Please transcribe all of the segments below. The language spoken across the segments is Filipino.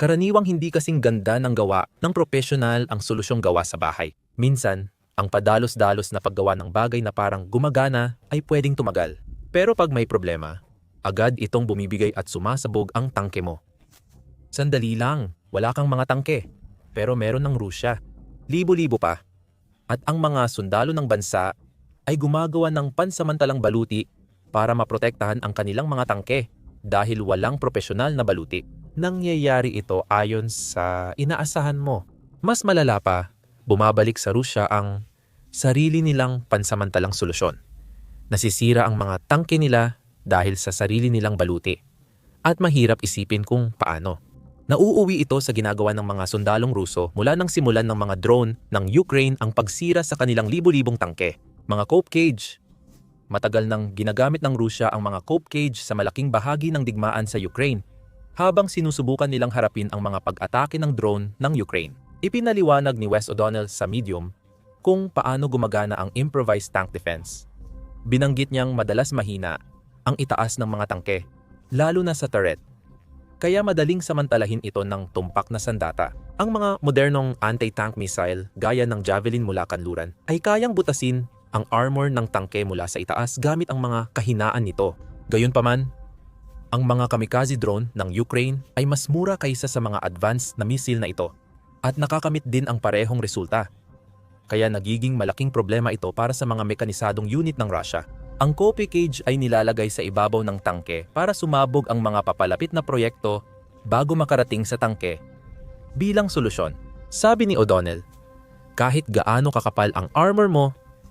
Karaniwang hindi kasing ganda ng gawa ng profesional ang solusyong gawa sa bahay. Minsan, ang padalos-dalos na paggawa ng bagay na parang gumagana ay pwedeng tumagal. Pero pag may problema, agad itong bumibigay at sumasabog ang tangke mo. Sandali lang, wala kang mga tangke. Pero meron ng Rusya. Libo-libo pa. At ang mga sundalo ng bansa ay gumagawa ng pansamantalang baluti para maprotektahan ang kanilang mga tangke dahil walang profesional na baluti. Nangyayari ito ayon sa inaasahan mo. Mas malala pa, bumabalik sa Rusya ang sarili nilang pansamantalang solusyon. Nasisira ang mga tangke nila dahil sa sarili nilang baluti. At mahirap isipin kung paano. Nauuwi ito sa ginagawa ng mga sundalong Ruso mula nang simulan ng mga drone ng Ukraine ang pagsira sa kanilang libo-libong tangke. Mga cope cage. Matagal nang ginagamit ng Rusya ang mga cope cage sa malaking bahagi ng digmaan sa Ukraine habang sinusubukan nilang harapin ang mga pag-atake ng drone ng Ukraine. Ipinaliwanag ni Wes O'Donnell sa Medium kung paano gumagana ang improvised tank defense. Binanggit niyang madalas mahina ang itaas ng mga tangke, lalo na sa turret. Kaya madaling samantalahin ito ng tumpak na sandata. Ang mga modernong anti-tank missile gaya ng Javelin mula kanluran ay kayang butasin ang armor ng tangke mula sa itaas gamit ang mga kahinaan nito. Gayunpaman, ang mga kamikaze drone ng Ukraine ay mas mura kaysa sa mga advanced na missile na ito at nakakamit din ang parehong resulta. Kaya nagiging malaking problema ito para sa mga mekanisadong unit ng Russia. Ang Kope cage ay nilalagay sa ibabaw ng tangke para sumabog ang mga papalapit na proyekto bago makarating sa tangke. Bilang solusyon, sabi ni O'Donnell, kahit gaano kakapal ang armor mo,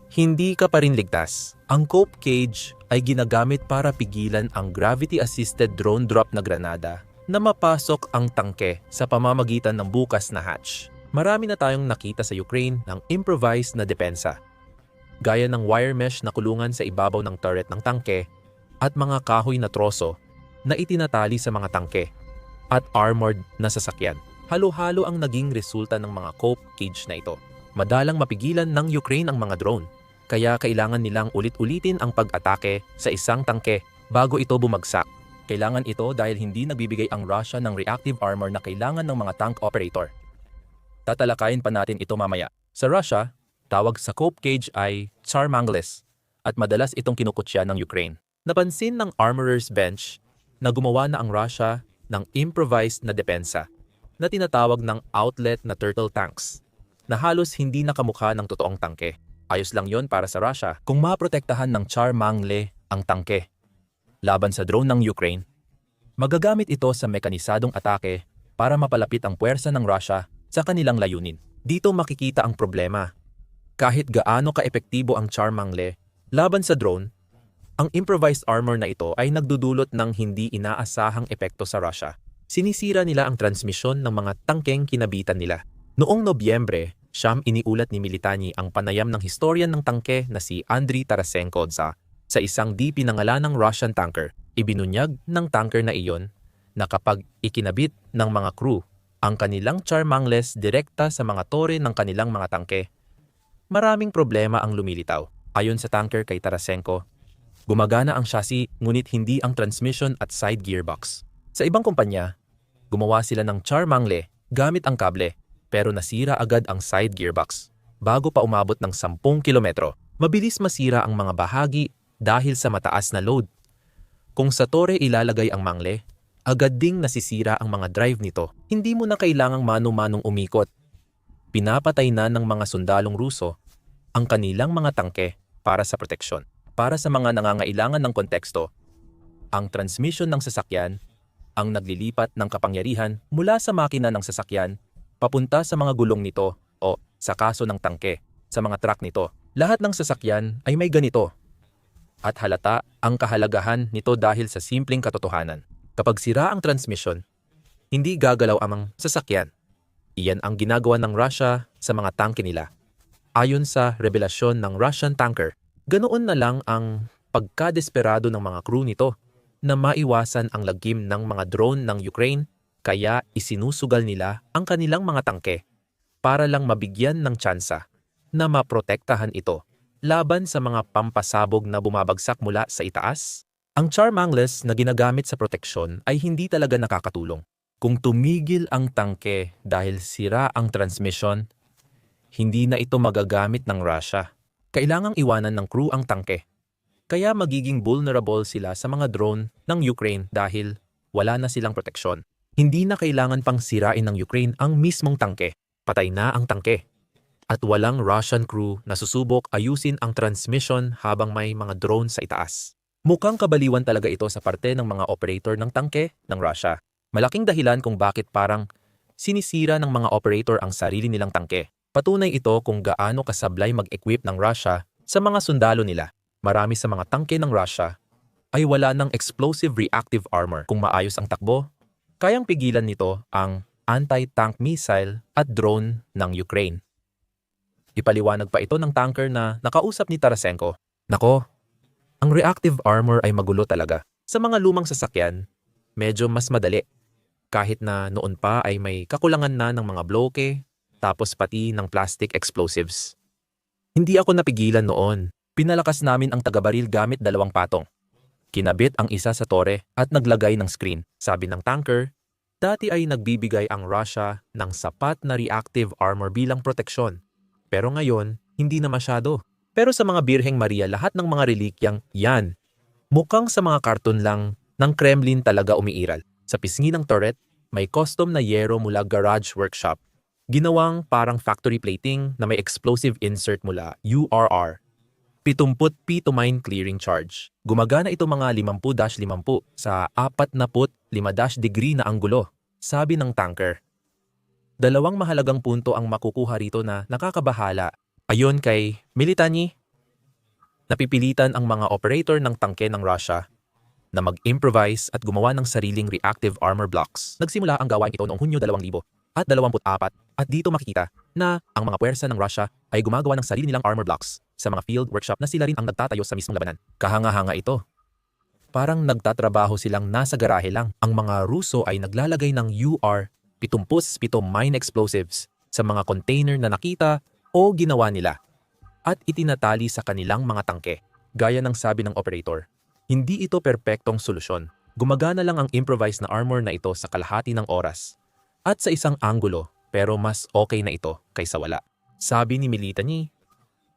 hindi ka pa rin ligtas. Ang Cope Cage ay ginagamit para pigilan ang gravity-assisted drone drop na granada na mapasok ang tangke sa pamamagitan ng bukas na hatch. Marami na tayong nakita sa Ukraine ng improvised na depensa. Gaya ng wire mesh na kulungan sa ibabaw ng turret ng tangke at mga kahoy na troso na itinatali sa mga tangke at armored na sasakyan. Halo-halo ang naging resulta ng mga cope cage na ito. Madalang mapigilan ng Ukraine ang mga drone kaya kailangan nilang ulit-ulitin ang pag-atake sa isang tangke bago ito bumagsak. Kailangan ito dahil hindi nagbibigay ang Russia ng reactive armor na kailangan ng mga tank operator. Tatalakayin pa natin ito mamaya. Sa Russia, tawag sa cope cage ay Tsar Mangles at madalas itong kinukutya ng Ukraine. Napansin ng Armorer's Bench na gumawa na ang Russia ng improvised na depensa na tinatawag ng outlet na turtle tanks na halos hindi nakamukha ng totoong tangke. Ayos lang yon para sa Russia kung maprotektahan ng Char Mangle ang tangke. Laban sa drone ng Ukraine, magagamit ito sa mekanisadong atake para mapalapit ang puwersa ng Russia sa kanilang layunin. Dito makikita ang problema. Kahit gaano ka-epektibo ang Char Mangle laban sa drone, ang improvised armor na ito ay nagdudulot ng hindi inaasahang epekto sa Russia. Sinisira nila ang transmisyon ng mga tangkeng kinabitan nila. Noong Nobyembre, Siyam iniulat ni Militani ang panayam ng historian ng tangke na si Andriy Tarasenko sa, sa isang di pinangalanang Russian tanker. Ibinunyag ng tanker na iyon na kapag ikinabit ng mga crew ang kanilang charmangles direkta sa mga tore ng kanilang mga tangke, maraming problema ang lumilitaw. Ayon sa tanker kay Tarasenko, gumagana ang chassis ngunit hindi ang transmission at side gearbox. Sa ibang kumpanya, gumawa sila ng charmangle gamit ang kable pero nasira agad ang side gearbox. Bago pa umabot ng 10 kilometro, mabilis masira ang mga bahagi dahil sa mataas na load. Kung sa tore ilalagay ang mangle, agad ding nasisira ang mga drive nito. Hindi mo na kailangang mano-manong umikot. Pinapatay na ng mga sundalong Ruso ang kanilang mga tangke para sa proteksyon. Para sa mga nangangailangan ng konteksto, ang transmission ng sasakyan ang naglilipat ng kapangyarihan mula sa makina ng sasakyan papunta sa mga gulong nito o sa kaso ng tangke sa mga truck nito. Lahat ng sasakyan ay may ganito. At halata ang kahalagahan nito dahil sa simpleng katotohanan. Kapag sira ang transmission, hindi gagalaw ang sasakyan. Iyan ang ginagawa ng Russia sa mga tangke nila. Ayon sa revelasyon ng Russian tanker, ganoon na lang ang pagkadesperado ng mga crew nito na maiwasan ang lagim ng mga drone ng Ukraine kaya isinusugal nila ang kanilang mga tangke para lang mabigyan ng tsansa na maprotektahan ito laban sa mga pampasabog na bumabagsak mula sa itaas. Ang charm angles na ginagamit sa proteksyon ay hindi talaga nakakatulong. Kung tumigil ang tangke dahil sira ang transmission, hindi na ito magagamit ng Russia. Kailangang iwanan ng crew ang tangke. Kaya magiging vulnerable sila sa mga drone ng Ukraine dahil wala na silang proteksyon. Hindi na kailangan pang sirain ng Ukraine ang mismong tangke. Patay na ang tangke. At walang Russian crew na susubok ayusin ang transmission habang may mga drone sa itaas. Mukhang kabaliwan talaga ito sa parte ng mga operator ng tangke ng Russia. Malaking dahilan kung bakit parang sinisira ng mga operator ang sarili nilang tangke. Patunay ito kung gaano kasablay mag-equip ng Russia sa mga sundalo nila. Marami sa mga tangke ng Russia ay wala ng explosive reactive armor. Kung maayos ang takbo, kayang pigilan nito ang anti-tank missile at drone ng Ukraine. Ipaliwanag pa ito ng tanker na nakausap ni Tarasenko. Nako, ang reactive armor ay magulo talaga. Sa mga lumang sasakyan, medyo mas madali. Kahit na noon pa ay may kakulangan na ng mga bloke, tapos pati ng plastic explosives. Hindi ako napigilan noon. Pinalakas namin ang tagabaril gamit dalawang patong. Kinabit ang isa sa tore at naglagay ng screen. Sabi ng tanker, dati ay nagbibigay ang Russia ng sapat na reactive armor bilang proteksyon. Pero ngayon, hindi na masyado. Pero sa mga Birheng Maria, lahat ng mga relikyang yan, mukhang sa mga karton lang ng Kremlin talaga umiiral. Sa pisngi ng turret, may custom na yero mula garage workshop. Ginawang parang factory plating na may explosive insert mula URR. 70 to mine clearing charge. Gumagana ito mga 50-50 sa 45 degree na anggulo, sabi ng tanker. Dalawang mahalagang punto ang makukuha rito na nakakabahala. Ayon kay Militani, napipilitan ang mga operator ng tangke ng Russia na mag-improvise at gumawa ng sariling reactive armor blocks. Nagsimula ang gawain ito noong Hunyo 2000 at 24 at dito makikita na ang mga puwersa ng Russia ay gumagawa ng sarili nilang armor blocks sa mga field workshop na sila rin ang nagtatayo sa mismong labanan. Kahanga-hanga ito. Parang nagtatrabaho silang nasa garahe lang. Ang mga Ruso ay naglalagay ng UR-77 mine explosives sa mga container na nakita o ginawa nila at itinatali sa kanilang mga tangke. Gaya ng sabi ng operator, hindi ito perpektong solusyon. Gumagana lang ang improvised na armor na ito sa kalahati ng oras at sa isang anggulo pero mas okay na ito kaysa wala. Sabi ni Militani,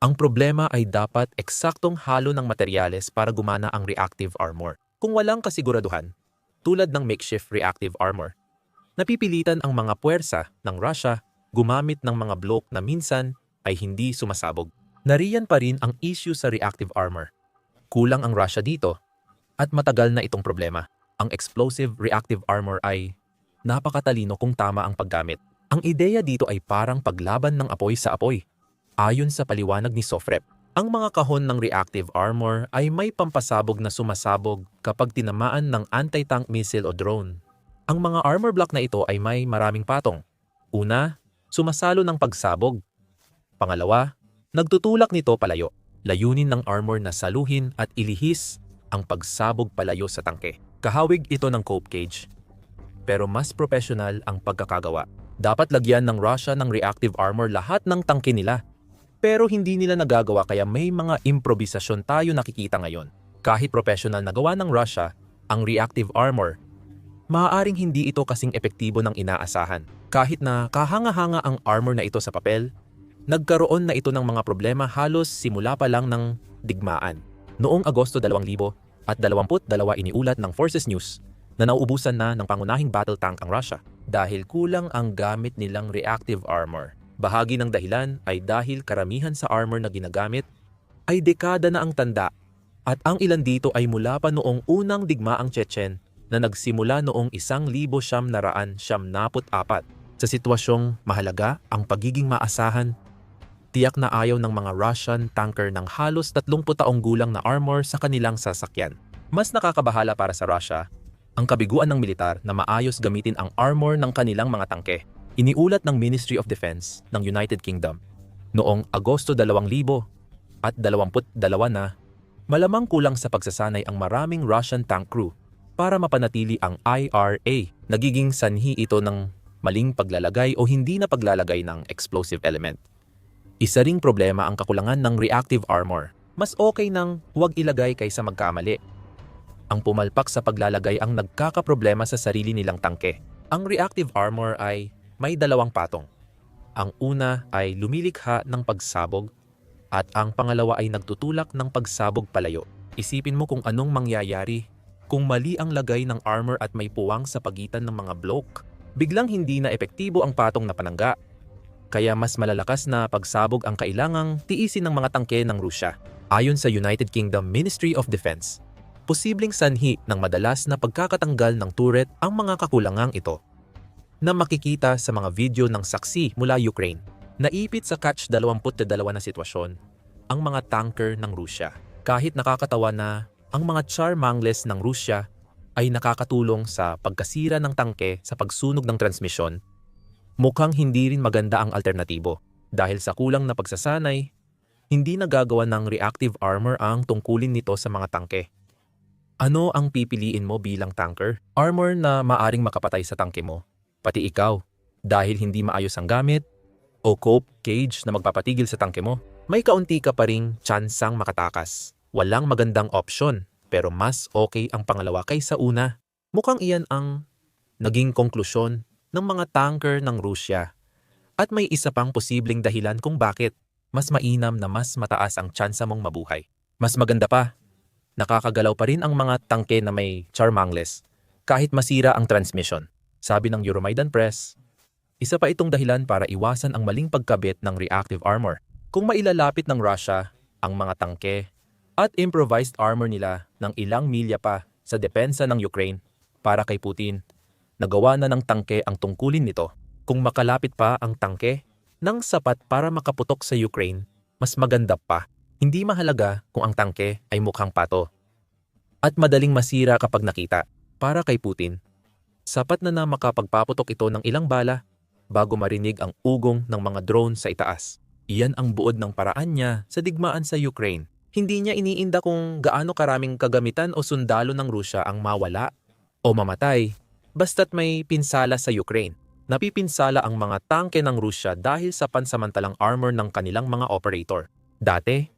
ang problema ay dapat eksaktong halo ng materyales para gumana ang reactive armor. Kung walang kasiguraduhan, tulad ng makeshift reactive armor, napipilitan ang mga puwersa ng Russia gumamit ng mga bloke na minsan ay hindi sumasabog. Nariyan pa rin ang issue sa reactive armor. Kulang ang Russia dito at matagal na itong problema. Ang explosive reactive armor ay napakatalino kung tama ang paggamit. Ang ideya dito ay parang paglaban ng apoy sa apoy. Ayon sa paliwanag ni Sofrep, ang mga kahon ng reactive armor ay may pampasabog na sumasabog kapag tinamaan ng anti-tank missile o drone. Ang mga armor block na ito ay may maraming patong. Una, sumasalo ng pagsabog. Pangalawa, nagtutulak nito palayo. Layunin ng armor na saluhin at ilihis ang pagsabog palayo sa tangke. Kahawig ito ng cope cage. Pero mas professional ang pagkakagawa. Dapat lagyan ng Russia ng reactive armor lahat ng tangke nila. Pero hindi nila nagagawa kaya may mga improvisasyon tayo nakikita ngayon. Kahit professional na gawa ng Russia ang reactive armor, maaaring hindi ito kasing epektibo ng inaasahan. Kahit na kahanga-hanga ang armor na ito sa papel, nagkaroon na ito ng mga problema halos simula pa lang ng digmaan. Noong Agosto 2000 at 22 iniulat ng Forces News na nauubusan na ng pangunahing battle tank ang Russia dahil kulang ang gamit nilang reactive armor. Bahagi ng dahilan ay dahil karamihan sa armor na ginagamit ay dekada na ang tanda at ang ilan dito ay mula pa noong unang digmaang Chechen na nagsimula noong 1974 sa sitwasyong mahalaga ang pagiging maasahan tiyak na ayaw ng mga Russian tanker ng halos 30 taong gulang na armor sa kanilang sasakyan. Mas nakakabahala para sa Russia ang kabiguan ng militar na maayos gamitin ang armor ng kanilang mga tangke. Iniulat ng Ministry of Defense ng United Kingdom noong Agosto 2000 at 22 na malamang kulang sa pagsasanay ang maraming Russian tank crew para mapanatili ang IRA. Nagiging sanhi ito ng maling paglalagay o hindi na paglalagay ng explosive element. Isa ring problema ang kakulangan ng reactive armor. Mas okay nang huwag ilagay kaysa magkamali. Ang pumalpak sa paglalagay ang nagkakaproblema sa sarili nilang tangke. Ang reactive armor ay may dalawang patong. Ang una ay lumilikha ng pagsabog at ang pangalawa ay nagtutulak ng pagsabog palayo. Isipin mo kung anong mangyayari kung mali ang lagay ng armor at may puwang sa pagitan ng mga bloke. Biglang hindi na epektibo ang patong na panangga. Kaya mas malalakas na pagsabog ang kailangang tiisin ng mga tangke ng Rusya. Ayon sa United Kingdom Ministry of Defense, posibleng sanhi ng madalas na pagkakatanggal ng turret ang mga kakulangang ito na makikita sa mga video ng saksi mula Ukraine. Naipit sa Catch 22 na sitwasyon ang mga tanker ng Rusya. Kahit nakakatawa na ang mga char mangles ng Rusya ay nakakatulong sa pagkasira ng tangke sa pagsunog ng transmisyon, mukhang hindi rin maganda ang alternatibo. Dahil sa kulang na pagsasanay, hindi nagagawa ng reactive armor ang tungkulin nito sa mga tangke. Ano ang pipiliin mo bilang tanker? Armor na maaring makapatay sa tangke mo, pati ikaw, dahil hindi maayos ang gamit, o cope cage na magpapatigil sa tangke mo, may kaunti ka pa ring tsansang makatakas. Walang magandang opsyon, pero mas okay ang pangalawa kaysa una. Mukhang iyan ang naging konklusyon ng mga tanker ng Rusya. At may isa pang posibleng dahilan kung bakit mas mainam na mas mataas ang tsansa mong mabuhay. Mas maganda pa, nakakagalaw pa rin ang mga tangke na may charmangles kahit masira ang transmission. Sabi ng Euromaidan Press, isa pa itong dahilan para iwasan ang maling pagkabit ng reactive armor. Kung mailalapit ng Russia ang mga tangke at improvised armor nila ng ilang milya pa sa depensa ng Ukraine para kay Putin, nagawa na ng tangke ang tungkulin nito. Kung makalapit pa ang tangke ng sapat para makaputok sa Ukraine, mas maganda pa. Hindi mahalaga kung ang tangke ay mukhang pato. At madaling masira kapag nakita. Para kay Putin, sapat na na makapagpaputok ito ng ilang bala bago marinig ang ugong ng mga drone sa itaas. Iyan ang buod ng paraan niya sa digmaan sa Ukraine. Hindi niya iniinda kung gaano karaming kagamitan o sundalo ng Rusya ang mawala o mamatay basta't may pinsala sa Ukraine napipinsala ang mga tangke ng Rusya dahil sa pansamantalang armor ng kanilang mga operator. Dati,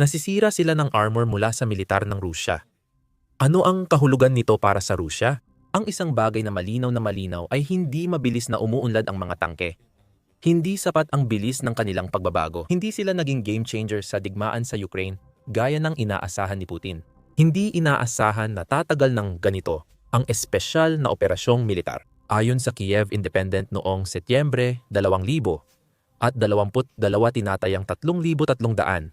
nasisira sila ng armor mula sa militar ng Rusya. Ano ang kahulugan nito para sa Rusya? Ang isang bagay na malinaw na malinaw ay hindi mabilis na umuunlad ang mga tangke. Hindi sapat ang bilis ng kanilang pagbabago. Hindi sila naging game changer sa digmaan sa Ukraine gaya ng inaasahan ni Putin. Hindi inaasahan na tatagal ng ganito ang espesyal na operasyong militar. Ayon sa Kiev Independent noong Setyembre 2000 at 22 tinatayang 3,300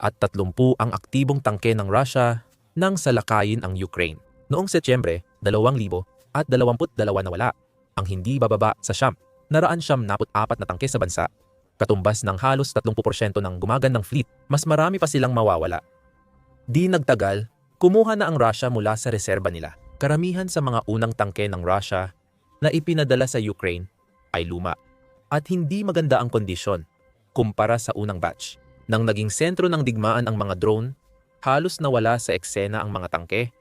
at 30 ang aktibong tangke ng Russia nang salakayin ang Ukraine. Noong Setyembre 2000 at 22 nawala ang hindi bababa sa siyam. Naraan siyam naput apat na tangke sa bansa. Katumbas ng halos 30% ng gumagandang fleet, mas marami pa silang mawawala. Di nagtagal, kumuha na ang Russia mula sa reserba nila. Karamihan sa mga unang tangke ng Russia na ipinadala sa Ukraine ay luma at hindi maganda ang kondisyon kumpara sa unang batch. Nang naging sentro ng digmaan ang mga drone, halos nawala sa eksena ang mga tangke.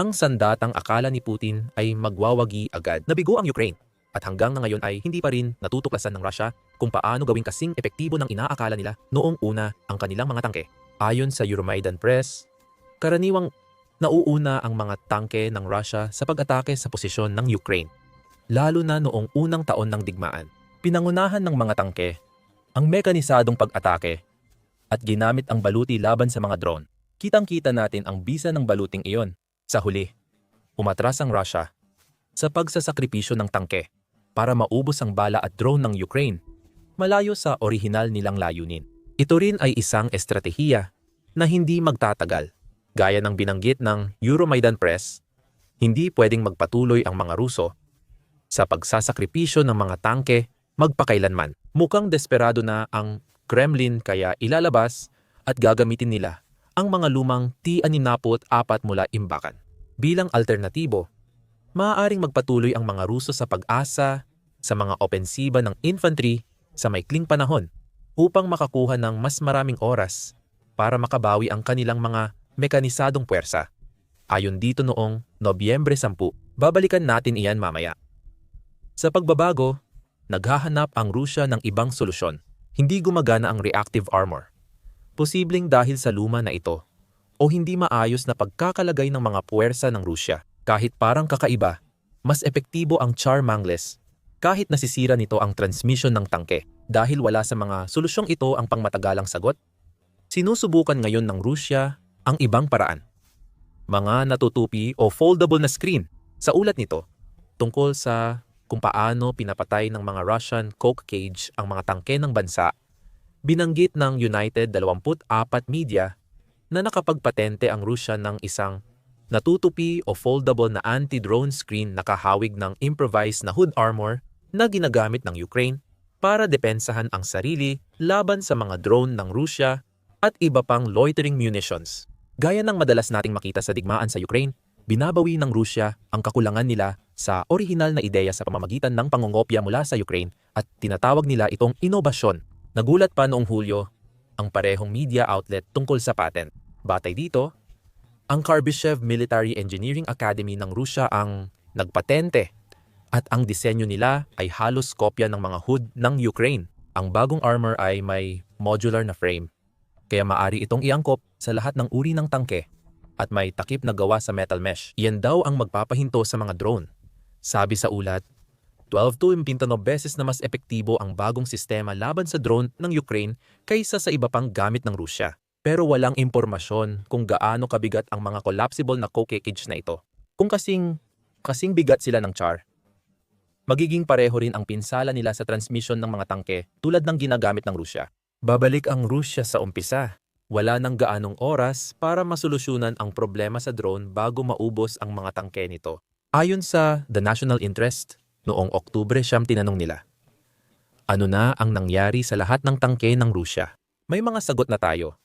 Ang sandatang akala ni Putin ay magwawagi agad. Nabigo ang Ukraine at hanggang na ngayon ay hindi pa rin natutuklasan ng Russia kung paano gawing kasing epektibo ng inaakala nila noong una ang kanilang mga tangke. Ayon sa Euromaidan Press, karaniwang nauuna ang mga tangke ng Russia sa pag-atake sa posisyon ng Ukraine lalo na noong unang taon ng digmaan. Pinangunahan ng mga tangke ang mekanisadong pag-atake at ginamit ang baluti laban sa mga drone. Kitang-kita natin ang bisa ng baluting iyon. Sa huli, umatras ang Russia sa pagsasakripisyo ng tangke para maubos ang bala at drone ng Ukraine malayo sa orihinal nilang layunin. Ito rin ay isang estratehiya na hindi magtatagal. Gaya ng binanggit ng Euromaidan Press, hindi pwedeng magpatuloy ang mga Ruso sa pagsasakripisyo ng mga tangke magpakailanman. Mukhang desperado na ang Kremlin kaya ilalabas at gagamitin nila ang mga lumang T-64 mula imbakan. Bilang alternatibo, maaaring magpatuloy ang mga Ruso sa pag-asa sa mga opensiba ng infantry sa maikling panahon upang makakuha ng mas maraming oras para makabawi ang kanilang mga mekanisadong puwersa. Ayon dito noong Nobyembre 10, babalikan natin iyan mamaya. Sa pagbabago, naghahanap ang Rusya ng ibang solusyon. Hindi gumagana ang reactive armor. Posibleng dahil sa luma na ito o hindi maayos na pagkakalagay ng mga puwersa ng Rusya. Kahit parang kakaiba, mas epektibo ang Char Mangles kahit nasisira nito ang transmission ng tangke dahil wala sa mga solusyong ito ang pangmatagalang sagot. Sinusubukan ngayon ng Rusya ang ibang paraan. Mga natutupi o foldable na screen sa ulat nito tungkol sa kung paano pinapatay ng mga Russian coke cage ang mga tangke ng bansa. Binanggit ng United 24 Media na nakapagpatente ang Rusya ng isang natutupi o foldable na anti-drone screen na kahawig ng improvised na hood armor na ginagamit ng Ukraine para depensahan ang sarili laban sa mga drone ng Rusya at iba pang loitering munitions. Gaya ng madalas nating makita sa digmaan sa Ukraine, binabawi ng Rusya ang kakulangan nila sa orihinal na ideya sa pamamagitan ng pangungopya mula sa Ukraine at tinatawag nila itong inobasyon. Nagulat pa noong Hulyo ang parehong media outlet tungkol sa patent. Batay dito, ang Karbyshev Military Engineering Academy ng Rusya ang nagpatente at ang disenyo nila ay halos kopya ng mga hood ng Ukraine. Ang bagong armor ay may modular na frame, kaya maari itong iangkop sa lahat ng uri ng tangke at may takip na gawa sa metal mesh. Iyan daw ang magpapahinto sa mga drone. Sabi sa ulat, 12 to 29 beses na mas epektibo ang bagong sistema laban sa drone ng Ukraine kaysa sa iba pang gamit ng Rusya. Pero walang impormasyon kung gaano kabigat ang mga collapsible na coke cage na ito. Kung kasing, kasing bigat sila ng char, magiging pareho rin ang pinsala nila sa transmission ng mga tangke tulad ng ginagamit ng Rusya. Babalik ang Rusya sa umpisa. Wala nang gaanong oras para masolusyonan ang problema sa drone bago maubos ang mga tangke nito. Ayon sa The National Interest, noong Oktubre siyam tinanong nila, ano na ang nangyari sa lahat ng tangke ng Rusya? May mga sagot na tayo.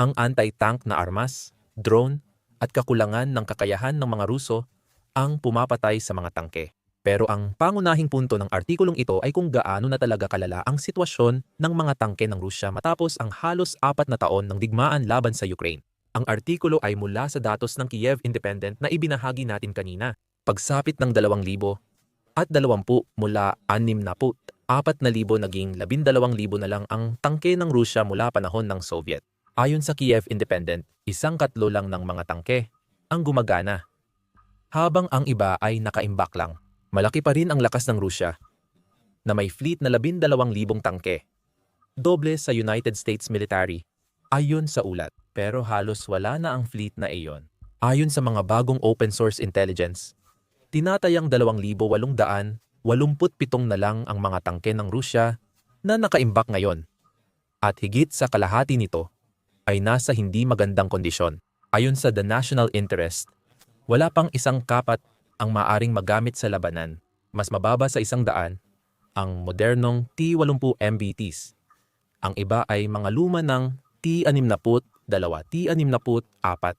Ang anti-tank na armas, drone, at kakulangan ng kakayahan ng mga Ruso ang pumapatay sa mga tangke. Pero ang pangunahing punto ng artikulong ito ay kung gaano na talaga kalala ang sitwasyon ng mga tangke ng Rusya matapos ang halos apat na taon ng digmaan laban sa Ukraine. Ang artikulo ay mula sa datos ng Kiev Independent na ibinahagi natin kanina. Pagsapit ng 2,000 at 20 mula 60 na 4,000 naging 12,000 na lang ang tangke ng Rusya mula panahon ng Soviet. Ayon sa Kiev Independent, isang katlo lang ng mga tangke ang gumagana, habang ang iba ay nakaimbak lang. Malaki pa rin ang lakas ng Rusya na may fleet na 12,000 tangke. Doble sa United States military, ayon sa ulat. Pero halos wala na ang fleet na iyon. Ayon sa mga bagong open source intelligence, tinatayang 2,887 na lang ang mga tangke ng Rusya na nakaimbak ngayon. At higit sa kalahati nito ay nasa hindi magandang kondisyon. Ayon sa The National Interest, wala pang isang kapat ang maaring magamit sa labanan, mas mababa sa isang daan, ang modernong T-80 MBTs. Ang iba ay mga luma ng T-60, T-64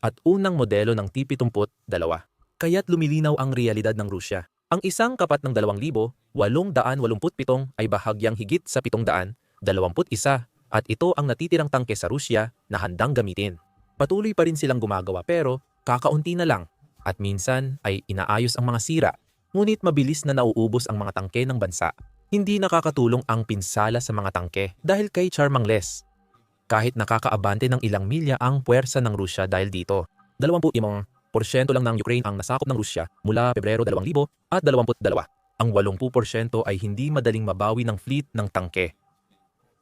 at unang modelo ng T-72. Kaya't lumilinaw ang realidad ng Rusya. Ang isang kapat ng 2,000, 887 ay bahagyang higit sa 700, 21 at ito ang natitirang tangke sa Rusya na handang gamitin. Patuloy pa rin silang gumagawa pero kakaunti na lang at minsan ay inaayos ang mga sira, ngunit mabilis na nauubos ang mga tangke ng bansa. Hindi nakakatulong ang pinsala sa mga tangke dahil kay Charmangles. Kahit nakakaabante ng ilang milya ang puwersa ng Rusya dahil dito. 25% lang ng Ukraine ang nasakop ng Rusya mula Pebrero 2022. Ang 80% ay hindi madaling mabawi ng fleet ng tangke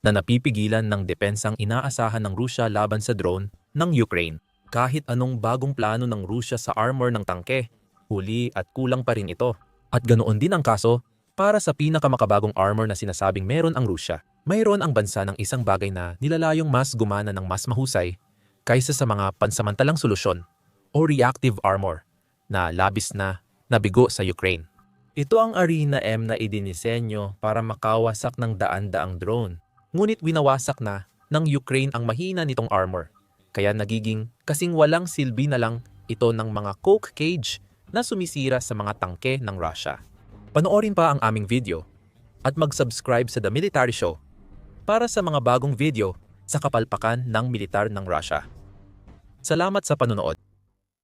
na napipigilan ng depensang inaasahan ng Rusya laban sa drone ng Ukraine kahit anong bagong plano ng Rusya sa armor ng tangke. Huli at kulang pa rin ito. At ganoon din ang kaso para sa pinakamakabagong armor na sinasabing meron ang Rusya. Mayroon ang bansa ng isang bagay na nilalayong mas gumana ng mas mahusay kaysa sa mga pansamantalang solusyon o reactive armor na labis na nabigo sa Ukraine. Ito ang Arena M na idinisenyo para makawasak ng daan-daang drone. Ngunit winawasak na ng Ukraine ang mahina nitong armor kaya nagiging kasing walang silbi na lang ito ng mga coke cage na sumisira sa mga tangke ng Russia. Panoorin pa ang aming video at mag-subscribe sa The Military Show para sa mga bagong video sa kapalpakan ng militar ng Russia. Salamat sa panonood.